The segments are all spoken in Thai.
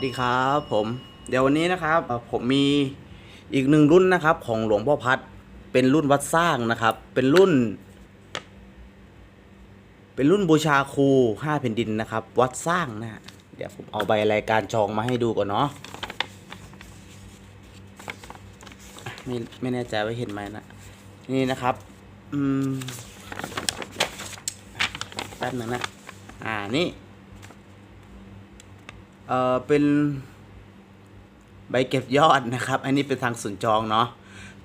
วัสดีครับผมเดี๋ยววันนี้นะครับ ผมมีอีกหนึ่งรุ่นนะครับ ของหลวงพ่อพัดเป็นรุ่นวัดสร้างนะครับ เป็นรุ่น เป็นรุ่นบูชาครูห้าแผ่นดินนะครับ วัดสร้างนะฮะเดี๋ยวผมเอาใบรายการจองมาให้ดูก่อนเนาะไม่ไม่แน่ใจว่าเห็นไหมนะนี่นะครับอืมแป๊บนึงนะอ่านี่ เออเป็นใบเก็บยอดนะครับ อันนี้เป็นทางสุนจองเนาะ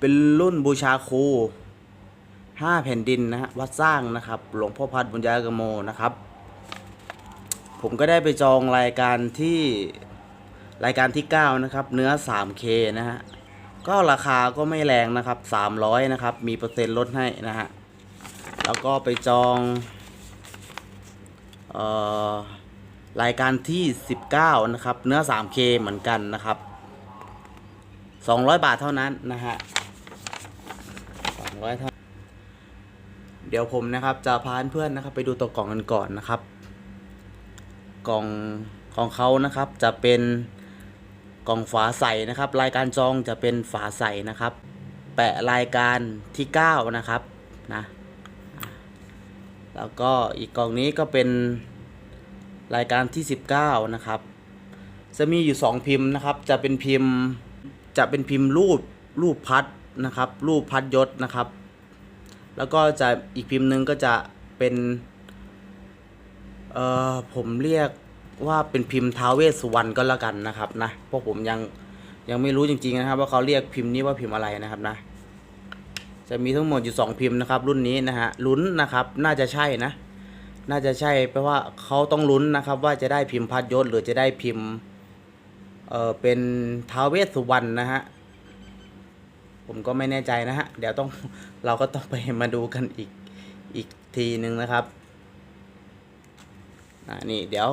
เป็นรุ่นบูชาครูห้าแผ่นดินนะฮะวัดสร้างนะครับ หลวงพ่อพัดบุญญากโมนะครับ ผมก็ได้ไปจองรายการที่รายการที่ 9 นะครับ เนื้อ 3K นะฮะ ก็ราคาก็ไม่แรงนะครับ 300 นะครับ มีเปอร์เซ็นต์ลดให้นะฮะ แล้วก็ไปจอง เอ่อ รายการที่ 19 นะครับ เนื้อ 3K เหมือนกันนะครับ 200 บาทเท่านั้นนะฮะ200เท่าเดี๋ยวผมนะครับ จะพาเพื่อนนะครับ ไปดูตัวกล่องกันก่อนนะครับ กล่องของเขานะครับจะเป็นกล่องฝาใสนะครับ รายการจองจะเป็นฝาใสนะครับ แปะรายการที่ 9 นะครับนะแล้วก็อีกกล่องนี้ก็เป็น รายการที่ 19 นะครับ จะมีอยู่ 2 พิมพ์นะครับ จะเป็นพิมพ์จะเป็นพิมพ์รูปรูปพัดนะครับ รูปพัดยศนะครับ แล้วก็จะอีกพิมพ์หนึ่งก็จะเป็นเอ่อผมเรียกว่าเป็นพิมพ์ท้าวเวสสุวรรณก็แล้วกันนะครับนะเพราะผมยังยังไม่รู้จริงๆนะครับ ว่าเขาเรียกพิมพ์นี้ว่าพิมพ์อะไรนะครับนะ จะมีทั้งหมดอยู่ 2 พิมพ์นะครับ รุ่นนี้นะฮะลุ้นนะครับ น่าจะใช่นะ น่าจะใช่เพราะว่าเขาต้องลุ้นนะครับว่าจะได้พิมพ์พัดยศหรือจะได้พิมพ์เออเป็นท้าวเวสสุวรรณนะฮะผมก็ไม่แน่ใจนะฮะ เดี๋ยวต้องเราก็ต้องไปมาดูกันอีกอีกทีหนึ่งนะครับอ่านี่เดี๋ยว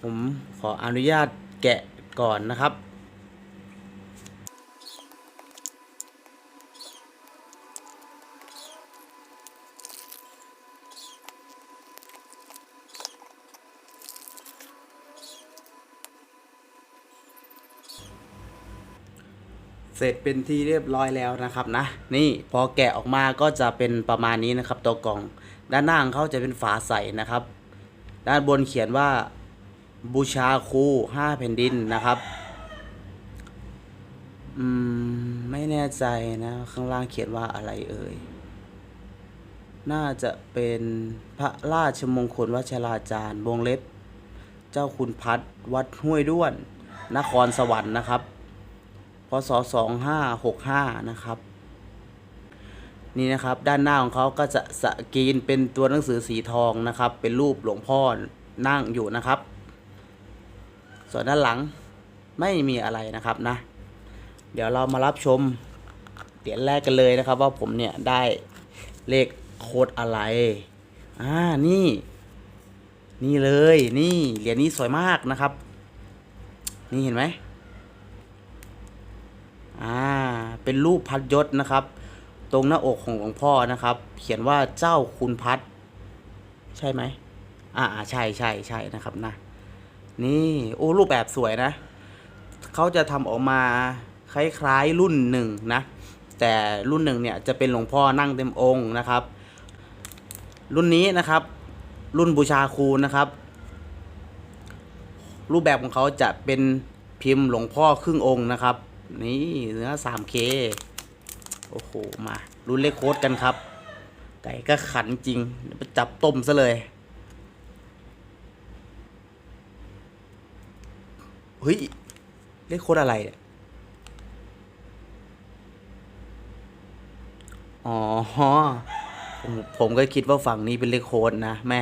ผมขออนุญาตแกะก่อนนะครับ เสร็จเป็นที่เรียบร้อยแล้วนะครับนะ นี่พอแกะออกมาก็จะเป็นประมาณนี้นะครับ ตัวกล่อง ด้านหน้าของเขาจะเป็นฝาใสนะครับ ด้านบนเขียนว่าบูชาครูห้าแผ่นดินนะครับอืมไม่แน่ใจนะข้างล่างเขียนว่าอะไรเอ่ยน่าจะเป็นพระราชมงคลวัชราจารย์วงเล็บ เจ้าคุณพัดวัดห้วยด้วน นครสวรรค์นะครับ พศ2565 นะครับ นี่นะครับด้านหน้าของเขาก็จะสกรีนเป็นตัวหนังสือสีทองนะครับ เป็นรูปหลวงพ่อนั่งอยู่นะครับ ส่วนด้านหลังไม่มีอะไรนะครับนะ เดี๋ยวเรามารับชมเหรียญแรกกันเลยนะครับ ว่าผมเนี่ยได้เลขโค้ดอะไร อ่า นี่ นี่เลย นี่ เหรียญนี้สวยมากนะครับ นี่เห็นไหม อ่าเป็นรูปพัดยศนะครับ ตรงหน้าอกของหลวงพ่อนะครับ เขียนว่าเจ้าคุณพัด ใช่ไหมอ่าอ่ใช่ใช่ใช่นะครับนะนี่โอ้รูปแบบสวยนะเขาจะทำออกมาคล้ายๆรุ่นหนึ่งนะ แต่รุ่นหนึ่งเนี่ยจะเป็นหลวงพ่อนั่งเต็มองค์นะครับ รุ่นนี้นะครับ รุ่นบูชาครูนะครับ รูปแบบของเขาจะเป็นพิมพ์หลวงพ่อครึ่งองค์นะครับ นี่เนื้อ 3K โอ้โห มารุ่นเลขโค้ดกันครับ ไก่ก็ขันจริงไปจับต้มซะเลย เฮ้ย เลขโค้ดอะไรเนี่ยอ๋อผมผมก็คิดว่าฝั่งนี้เป็นเลขโค้ดนะ แม่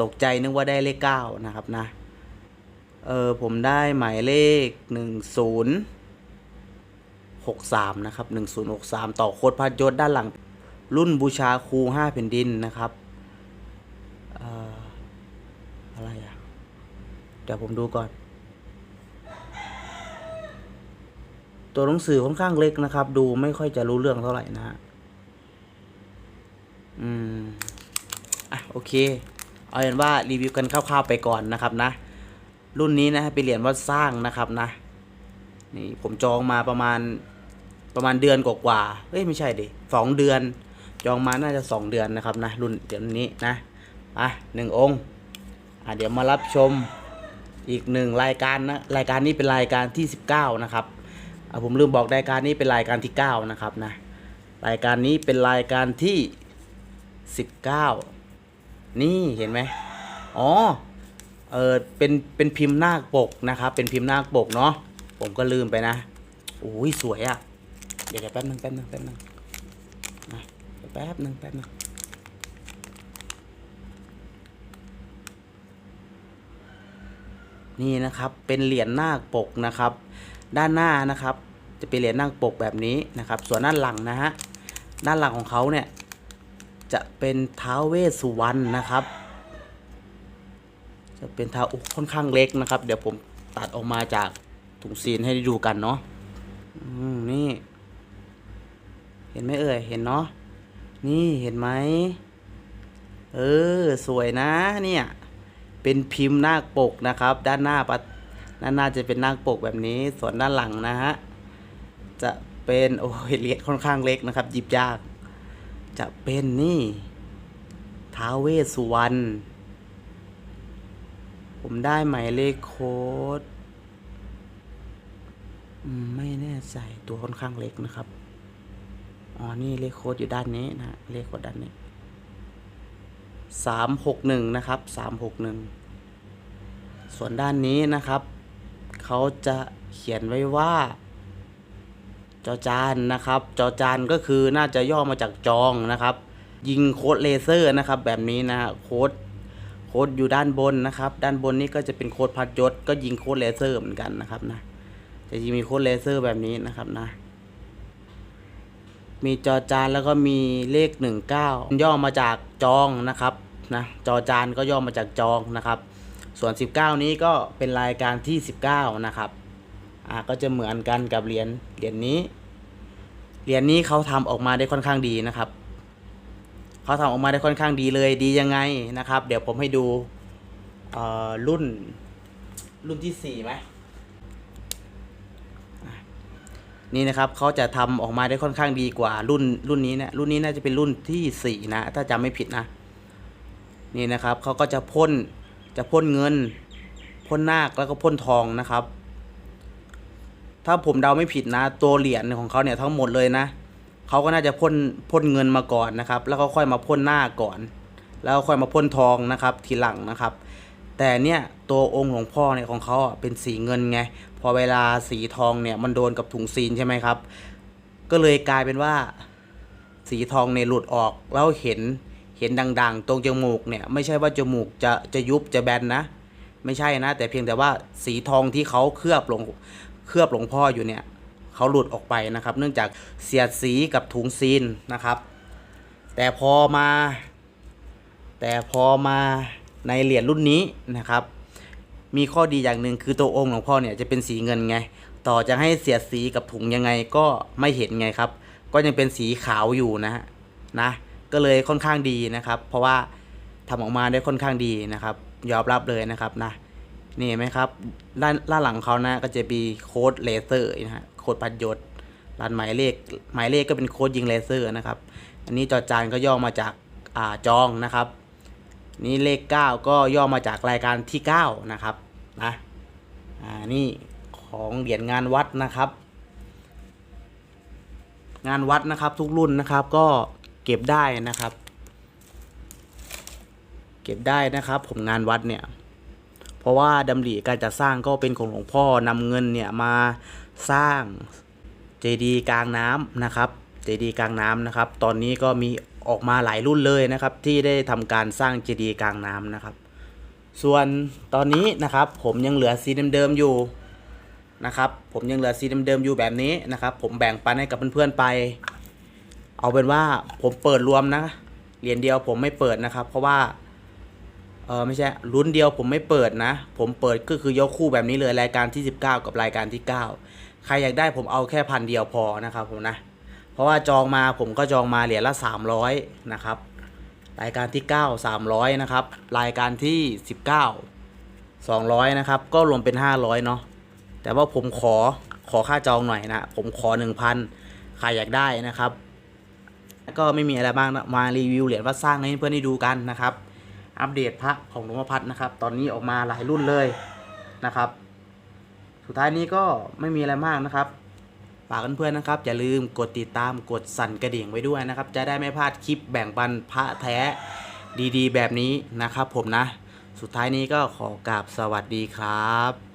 ตกใจนึกว่าได้เลขเก้านะครับนะ เออ ผมได้หมายเลขหนึ่งศูนย์ หกสามนะครับหนึ่งศูนย์หกสามต่อโคดพัดยศด้านหลัง รุ่นบูชาครูห้าแผ่นดินนะครับอะไรอะ เดี๋ยวผมดูก่อน ตัวหนังสือค่อนข้างเล็กนะครับ ดูไม่ค่อยจะรู้เรื่องเท่าไหร่นะฮะอืม อะ โอเค เอาเป็นว่ารีวิวกันคร่าวๆไปก่อนนะครับนะ รุ่นนี้นะเป็นเหรียญวัดสร้างนะครับนะ นี่ผมจองมาประมาณ ประมาณเดือนกว่าๆเอ้ยไม่ใช่ดิสองเดือน จองมาน่าจะสองเดือนนะครับนะรุ่นเดี๋ยวนี้นะอะหนึ่งองค์อะเดี๋ยวมารับชมอีกหนึ่งรายการนะรายการนี้เป็นรายการที่ 19 นะครับอะผมลืมบอกรายการนี้เป็นรายการที่ 9 นะครับนะรายการนี้เป็นรายการที่ 19 นี่เห็นไหมอ๋อเออเป็นเป็นพิมพ์หน้าปกนะครับเป็นพิมพ์หน้าปกเนาะผมก็ลืมไปนะโอ้ยสวยอะ่ะ ดี๋ยวแป๊บนึงแป๊บนึงแป๊บนึงนะแป๊บนึงแป๊บนึงนี่นะครับเป็นเหรียญนาคปกนะครับ ด้านหน้านะครับ จะเป็นเหรียญนาคปกแบบนี้นะครับ ส่วนด้านหลังนะฮะด้านหลังของเขาเนี่ยจะเป็นท้าวเวสสุวรรณนะครับ จะเป็นท้าวค่อนข้างเล็กนะครับ เดี๋ยวผมตัดออกมาจากถุงซีนให้ได้ดูกันเนาะนี่ ห็นไหมเอ่ยเห็นเนาะนี่เห็นไหมเออสวยนะเนี่ยเป็นพิมพ์หน้าปกนะครับ ด้านหน้าปะด้านหน้าจะเป็นหน้าปกแบบนี้ ส่วนด้านหลังนะฮะจะเป็นโอ้ยเล็กค่อนข้างเล็กนะครับหยิบยาก จะเป็นนี่ท้าเวสุวรรณผมได้หมายเลขโค้ดไม่แน่ใจตัวค่อนข้างเล็กนะครับ อ๋อ นี่เลขโค้ดอยู่ด้านนี้นะเลขโค้ดด้านนี้สามหกหนึ่งนะครับสามหกหนึ่งส่วนด้านนี้นะครับ เขาจะเขียนไว้ว่า จอจานนะครับ จอจานก็คือน่าจะย่อมาจากจองนะครับ ยิงโค้ดเลเซอร์นะครับ แบบนี้นะโค้ดโค้ดอยู่ด้านบนนะครับ ด้านบนนี้ก็จะเป็นโค้ดพัดยศก็ยิงโค้ดเลเซอร์เหมือนกันนะครับนะจะยิงมีโค้ดเลเซอร์แบบนี้นะครับนะ มีจอจานแล้วก็มีเลข 19 ย่อมาจากจองนะครับนะจอจานก็ย่อมาจากจองนะครับ ส่วน 19 นี้ก็เป็นรายการที่ 19 นะครับอ่าก็จะเหมือนกันกับเหรียญเหรียญนี้เหรียญนี้เขาทำออกมาได้ค่อนข้างดีนะครับเขาทำออกมาได้ค่อนข้างดีเลยดียังไงนะครับ เดี๋ยวผมให้ดูเอ่อรุ่นรุ่นที่4ไหม นี่นะครับเขาจะทำออกมาได้ค่อนข้างดีกว่ารุ่นรุ่นนี้นะรุ่นนี้น่าจะเป็นรุ่นที่สี่นะถ้าจำไม่ผิดนะ นี่นะครับเขาก็จะพ่นจะพ่นเงินพ่นนาคแล้วก็พ่นทองนะครับ ถ้าผมเดาไม่ผิดนะ ตัวเหรียญของเขาเนี่ยทั้งหมดเลยนะเขาก็น่าจะพ่นพ่นเงินมาก่อนนะครับ แล้วก็ค่อยมาพ่นหน้าก่อน แล้วก็ค่อยมาพ่นทองนะครับ ทีหลังนะครับ แต่เนี่ยตัวองค์หลวงพ่อเนี่ยของเขาอะเป็นสีเงินไง พอเวลาสีทองเนี่ยมันโดนกับถุงซีนใช่ไหมครับ ก็เลยกลายเป็นว่า สีทองเนี่ยหลุดออกแล้วเห็นเห็นดังๆ ตรงจมูกเนี่ยไม่ใช่ว่าจมูกจะจะยุบจะแบนนะ ไม่ใช่นะ แต่เพียงแต่ว่าสีทองที่เขาเคลือบหลวงเคลือบหลวงพ่ออยู่เนี่ยเขาหลุดออกไปนะครับ เนื่องจากเสียดสีกับถุงซีนนะครับ แต่พอมา แต่พอมา ในเหรียญรุ่นนี้นะครับ มีข้อดีอย่างหนึ่งคือตัวองค์หลวงพ่อเนี่ยจะเป็นสีเงินไง ต่อจะให้เสียดสีกับถุงยังไงก็ไม่เห็นไงครับ ก็ยังเป็นสีขาวอยู่นะนะ ก็เลยค่อนข้างดีนะครับ เพราะว่าทำออกมาได้ค่อนข้างดีนะครับ ยอมรับเลยนะครับนะนี่เห็นไหมครับด้านด้านหลังเขานะก็จะมีโค้ดเลเซอร์นะฮะโค้ดพัดยศด้านหมายเลขหมายเลขก็เป็นโค้ดยิงเลเซอร์นะครับ อันนี้จอจานก็ย่อมาจากอ่าจองนะครับ นี่เลข 9 ก็ย่อมาจากรายการที่ 9 นะครับนะอ่านี่ของเหรียญงานวัดนะครับ งานวัดนะครับทุกรุ่นนะครับก็เก็บได้นะครับ เก็บได้นะครับผมงานวัดเนี่ยเพราะว่าดำริการจัดสร้างก็เป็นของหลวงพ่อนำเงินเนี่ยมาสร้างเจดีย์กลางน้ำนะครับ เจดีย์กลางน้ำนะครับ ตอนนี้ก็มี ออกมาหลายรุ่นเลยนะครับ ที่ได้ทำการสร้างเจดีย์กลางน้ำนะครับ ส่วนตอนนี้นะครับผมยังเหลือสีเดิมๆอยู่นะครับ ผมยังเหลือสีเดิมๆอยู่แบบนี้นะครับ ผมแบ่งปันให้กับเพื่อนๆไป เอาเป็นว่าผมเปิดรวมนะเหรียญเดียวผมไม่เปิดนะครับ เพราะว่าเออไม่ใช่รุ่นเดียวผมไม่เปิดนะ ผมเปิดก็คือยกคู่แบบนี้เลยรายการที่ 19 กับรายการที่ 9 ใครอยากได้ผมเอาแค่พันเดียวพอนะครับผมนะ เพราะว่าจองมาผมก็จองมาเหรียญละ 300 นะครับ รายการที่ 9 300 นะครับ รายการที่ 19 200 นะครับ ก็รวมเป็น 500 เนาะแต่ว่าผมขอขอค่าจองหน่อยนะ ผมขอ 1,000ใครอยากได้นะครับ ก็ไม่มีอะไรบ้างมารีวิวเหรียญวัดสร้างให้เพื่อนได้ดูกันนะครับ อัปเดตพระของหลวงพ่อพัดนะครับ ตอนนี้ออกมาหลายรุ่นเลยนะครับ สุดท้ายนี้ก็ไม่มีอะไรมากนะครับ ฝากเพื่อนๆนะครับ อย่าลืมกดติดตามกดสั่นกระดิ่งไว้ด้วยนะครับ จะได้ไม่พลาดคลิปแบ่งปันพระแท้ดีๆ แบบนี้นะครับผมนะ สุดท้ายนี้ก็ขอกราบสวัสดีครับ